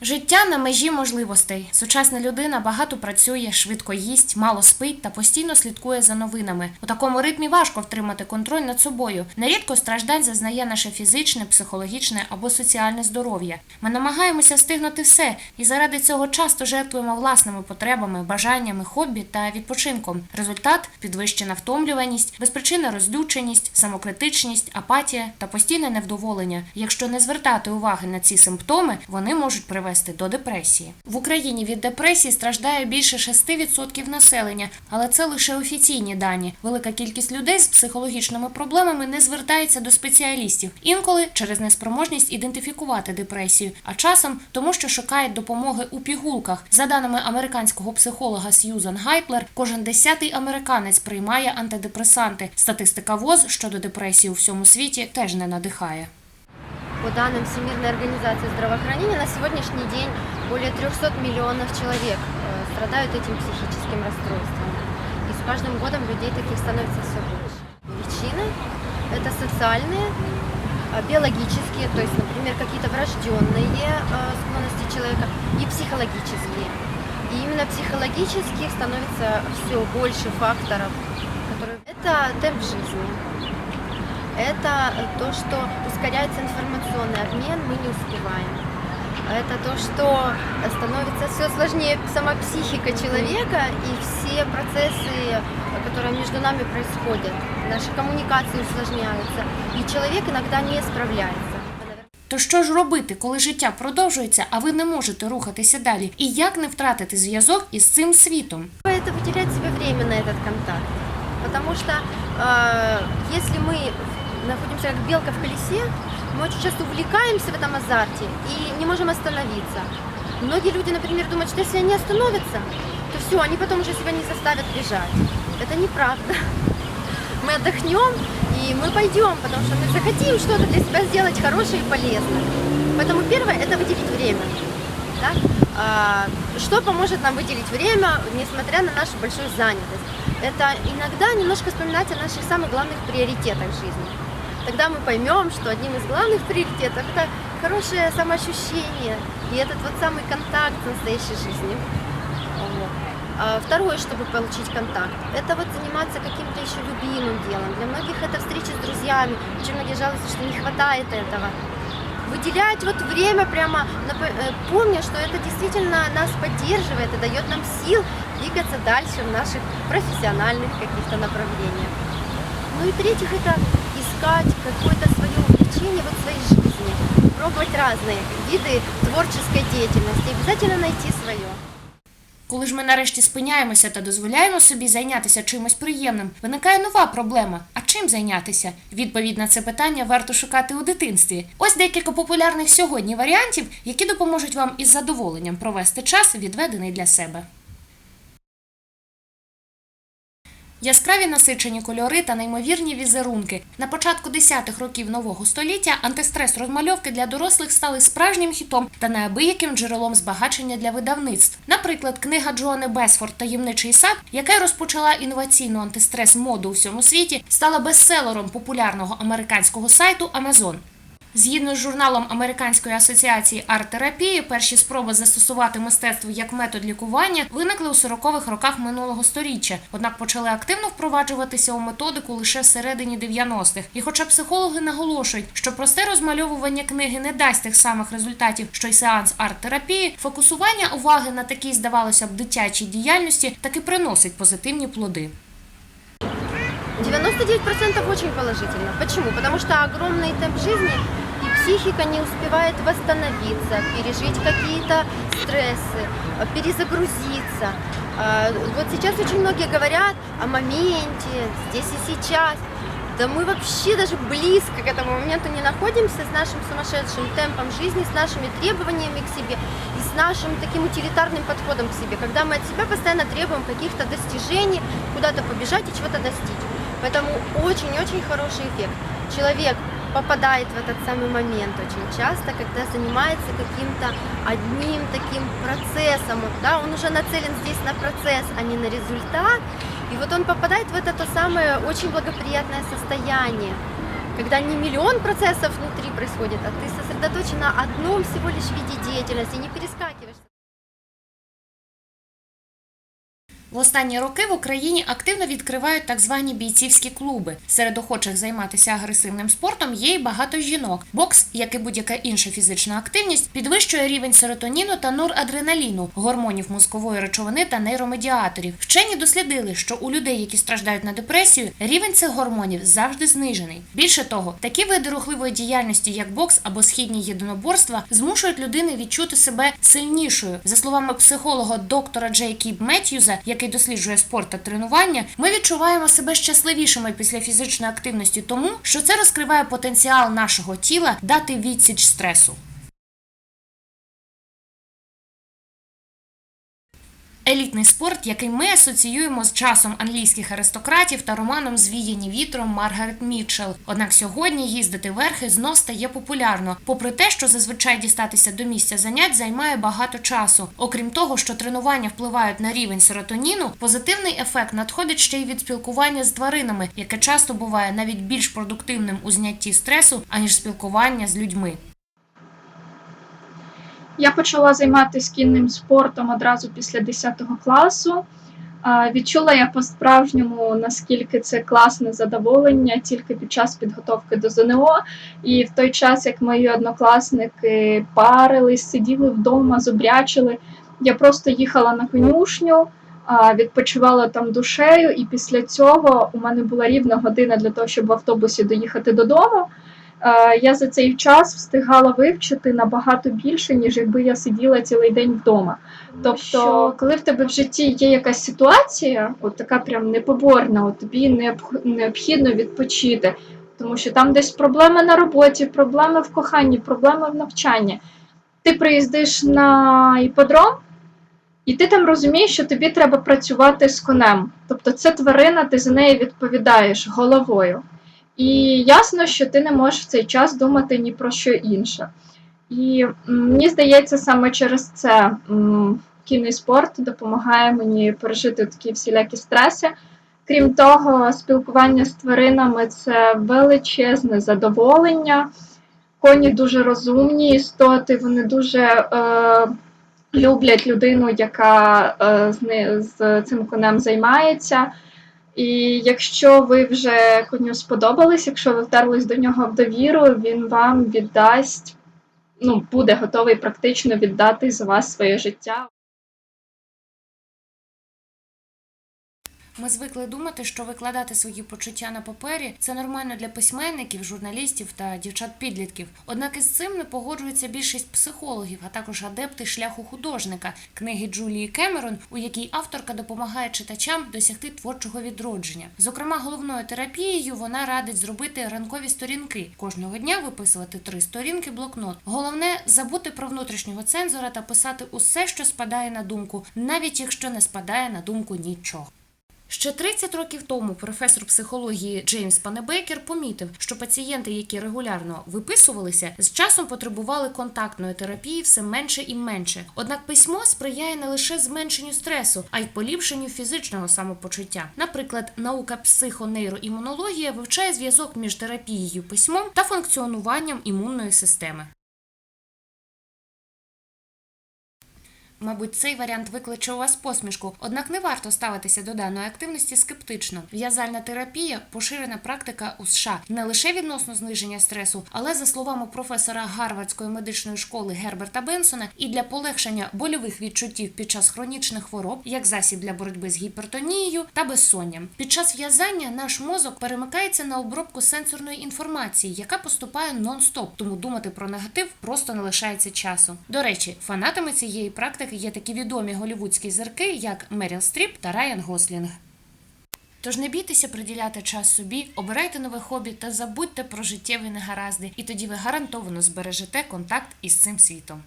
Життя на межі можливостей. Сучасна людина багато працює, швидко їсть, мало спить та постійно слідкує за новинами. У такому ритмі важко втримати контроль над собою. Нерідко страждань зазнає наше фізичне, психологічне або соціальне здоров'я. Ми намагаємося встигнути все, і заради цього часто жертвуємо власними потребами, бажаннями, хобі та відпочинком. Результат підвищена втомлюваність, безпричинна розлюченість, самокритичність, апатія та постійне невдоволення. Якщо не звертати уваги на ці симптоми, вони можуть привести до депресії. В Україні від депресії страждає більше 6% населення, але це лише офіційні дані. Велика кількість людей з психологічними проблемами не звертається до спеціалістів. Інколи через неспроможність ідентифікувати депресію, а часом тому, що шукають допомоги у пігулках. За даними американського психолога Сьюзан Гайплер, кожен десятий американець приймає антидепресанти. Статистика ВОЗ щодо депресії у всьому світі теж не надихає. По данным Всемирной организации здравоохранения, на сегодняшний день более 300 миллионов человек э, страдают этим психическим расстройством. И с каждым годом людей таких становится все больше. Причины – это социальные, э, биологические, то есть, например, какие-то врожденные э, склонности человека, и психологические. И именно психологических становится все больше факторов, которые... Это темп жизни. Это то, что ускоряется информационный обмен, мы не успеваем. Это то, что становится все сложнее сама психика человека и все процессы, которые между нами происходят. Наши коммуникации усложняются, и человек иногда не справляется. То що ж робити, коли життя продовжується, а ви не можете рухатися далі? І як не втратити зв'язок із цим світом? Это выделять себе время на этот контакт. Потому что э, если мы находимся как белка в колесе, мы очень часто увлекаемся в этом азарте и не можем остановиться. Многие люди, например, думают, что если они остановятся, то все, они потом уже себя не заставят бежать. Это неправда. Мы отдохнем и мы пойдем, потому что мы захотим что-то для себя сделать хорошее и полезное. Поэтому первое – это выделить время. Да? А, что поможет нам выделить время, несмотря на нашу большую занятость? Это иногда немножко вспоминать о наших самых главных приоритетах жизни. Тогда мы поймем, что одним из главных приоритетов это хорошее самоощущение и этот вот самый контакт с настоящей. Вот. А Второе, чтобы получить контакт, это вот заниматься каким-то еще любимым делом. Для многих это встречи с друзьями. Очень многие жалуются, что не хватает этого. Выделять вот время прямо, э, помня, что это действительно нас поддерживает и дает нам сил двигаться дальше в наших профессиональных каких-то направлениях. Ну и в-третьих, это искать какое-то свое увлечение вот в своей жизни. Пробовать разные виды творческой деятельности. Обязательно найти свое. Коли ж ми нарешті спиняємося та дозволяємо собі зайнятися чимось приємним, виникає нова проблема. А чим зайнятися? Відповідь на це питання варто шукати у дитинстві. Ось декілька популярних сьогодні варіантів, які допоможуть вам із задоволенням провести час, відведений для себе. Яскраві насичені кольори та неймовірні візерунки. На початку 10-х років нового століття антистрес розмальовки для дорослих стали справжнім хітом та неабияким джерелом збагачення для видавництв. Наприклад, книга Джоани Бесфорд Таємничий сад, яка розпочала інноваційну антистрес моду у всьому світі, стала бестселером популярного американського сайту Amazon. Згідно з журналом Американської асоціації арт-терапії, перші спроби застосувати мистецтво як метод лікування виникли у 40-х роках минулого сторіччя, однак почали активно впроваджуватися у методику лише всередині 90-х. І хоча психологи наголошують, що просте розмальовування книги не дасть тих самих результатів, що й сеанс арт-терапії, фокусування уваги на такій, здавалося б, дитячій діяльності таки приносить позитивні плоди. 99% очень положительно. Почему? Потому что огромный темп жизни психика не успевает восстановиться, пережить какие-то стрессы, э, перезагрузиться. А, Вот сейчас очень многие говорят о моменте, здесь и сейчас. Да мы вообще даже близко к этому моменту не находимся с нашим сумасшедшим темпом жизни, с нашими требованиями к себе и с нашим таким утилитарным подходом к себе, когда мы от себя постоянно требуем каких-то достижений, куда-то побежать и чего-то достичь. Поэтому очень-очень хороший эффект. Человек попадает в этот самый момент очень часто, когда занимается каким-то одним таким процессом, вот, да, он уже нацелен здесь на процесс, а не на результат, и вот он попадает в это то самое очень благоприятное состояние, когда не миллион процессов внутри происходит, а ты сосредоточен на одном всего лишь виде деятельности, не перескакиваешь. В останні роки в Україні активно відкривають так звані бійцівські клуби. Серед охочих займатися агресивним спортом є й багато жінок. Бокс, як і будь-яка інша фізична активність, підвищує рівень серотоніну та норадреналіну, гормонів мозкової речовини та нейромедіаторів. Вчені дослідили, що у людей, які страждають на депресію, рівень цих гормонів завжди знижений. Більше того, такі види рухливої діяльності, як бокс або східні єдиноборства, змушують людини відчути себе сильнішою. За словами психолога доктора Джей Кіб Меттьюза, який досліджує спорт та тренування, ми відчуваємо себе щасливішими після фізичної активності, тому що це розкриває потенціал нашого тіла дати відсіч стресу. Елітний спорт, який ми асоціюємо з часом англійських аристократів та романом Звіяні вітром Маргарет Мітчелл. Однак сьогодні їздити верхи знов стає популярно, попри те, що зазвичай дістатися до місця занять займає багато часу. Окрім того, що тренування впливають на рівень серотоніну, позитивний ефект надходить ще й від спілкування з тваринами, яке часто буває навіть більш продуктивним у знятті стресу, аніж спілкування з людьми. Я почала займатися кінним спортом одразу після 10 класу. Відчула я по-справжньому, наскільки це класне задоволення тільки під час підготовки до ЗНО. І в той час, як мої однокласники парились, сиділи вдома, зубрячили, я просто їхала на конюшню, відпочивала там душею, і після цього у мене була рівна година для того, щоб в автобусі доїхати додому. Е, я за цей час встигала вивчити набагато більше, ніж якби я сиділа цілий день вдома. Тобто, коли в тебе в житті є якась ситуація, от така прям непоборна, от тобі необхідно відпочити, тому що там десь проблеми на роботі, проблеми в коханні, проблеми в навчанні. Ти приїздиш на іподром, і ти там розумієш, що тобі треба працювати з конем. Тобто це тварина, ти за неї відповідаєш головою. І ясно, що ти не можеш в цей час думати ні про що інше. І мені здається, саме через це кінний спорт допомагає мені пережити такі всілякі стреси. Крім того, спілкування з тваринами це величезне задоволення. Коні дуже розумні істоти, вони дуже е, люблять людину, яка е, з, з цим конем займається. І якщо ви вже коню сподобались, якщо ви втерлись до нього в довіру, він вам віддасть, ну, буде готовий практично віддати за вас своє життя. Ми звикли думати, що викладати свої почуття на папері це нормально для письменників, журналістів та дівчат-підлітків. Однак із цим не погоджується більшість психологів, а також адепти шляху художника, книги Джулії Кемерон, у якій авторка допомагає читачам досягти творчого відродження. Зокрема, головною терапією вона радить зробити ранкові сторінки кожного дня виписувати три сторінки блокнот. Головне забути про внутрішнього цензора та писати усе, що спадає на думку, навіть якщо не спадає на думку нічого. Ще 30 років тому професор психології Джеймс Панебекер помітив, що пацієнти, які регулярно виписувалися, з часом потребували контактної терапії все менше і менше. Однак письмо сприяє не лише зменшенню стресу, а й поліпшенню фізичного самопочуття. Наприклад, наука психонейроімунологія вивчає зв'язок між терапією письмом та функціонуванням імунної системи. Мабуть, цей варіант викличе у вас посмішку, однак не варто ставитися до даної активності скептично. В'язальна терапія поширена практика у США не лише відносно зниження стресу, але за словами професора Гарвардської медичної школи Герберта Бенсона, і для полегшення больових відчуттів під час хронічних хвороб, як засіб для боротьби з гіпертонією та безсонням. Під час в'язання наш мозок перемикається на обробку сенсорної інформації, яка поступає нон-стоп, тому думати про негатив просто не лишається часу. До речі, фанатами цієї практики є такі відомі голівудські зірки, як Меріл Стріп та Райан Гослінг. Тож не бійтеся приділяти час собі, обирайте нове хобі та забудьте про життєві негаразди, і тоді ви гарантовано збережете контакт із цим світом.